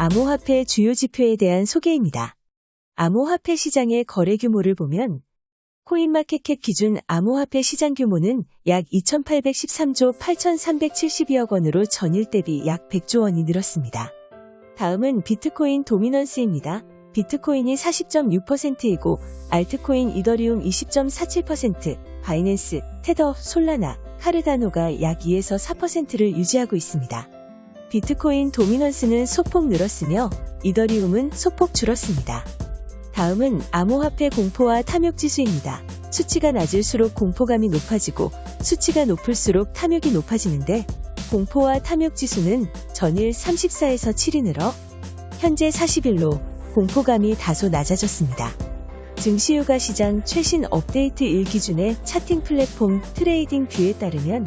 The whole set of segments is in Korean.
암호화폐 주요 지표에 대한 소개입니다. 암호화폐 시장의 거래 규모를 보면 코인마켓캡 기준 암호화폐 시장 규모는 약 2,813조 8,372억 원으로 전일 대비 약 100조 원이 늘었습니다. 다음은 비트코인 도미넌스입니다. 비트코인이 40.6%이고 알트코인 이더리움 20.47%, 바이낸스, 테더, 솔라나, 카르다노가 약 2에서 4%를 유지하고 있습니다. 비트코인 도미넌스는 소폭 늘었으며 이더리움은 소폭 줄었습니다. 다음은 암호화폐 공포와 탐욕 지수입니다. 수치가 낮을수록 공포감이 높아지고 수치가 높을수록 탐욕이 높아지는데 공포와 탐욕 지수는 전일 34에서 7이 늘어 현재 41로 공포감이 다소 낮아졌습니다. 증시유가 시장 최신 업데이트 1 기준의 차팅 플랫폼 트레이딩 뷰에 따르면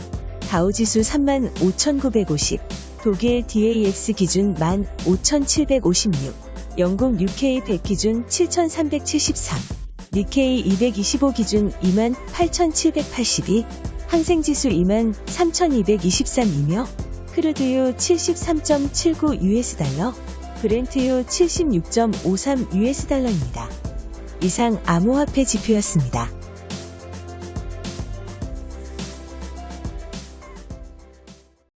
다우지수 35,950, 독일 DAX 기준 15,756, 영국 UK 100 기준 7,373, 니케이 225 기준 28,782, 항생지수 23,223이며 크루드유 73.79 US달러, 브렌트유 76.53 US달러입니다. 이상 암호화폐 지표였습니다.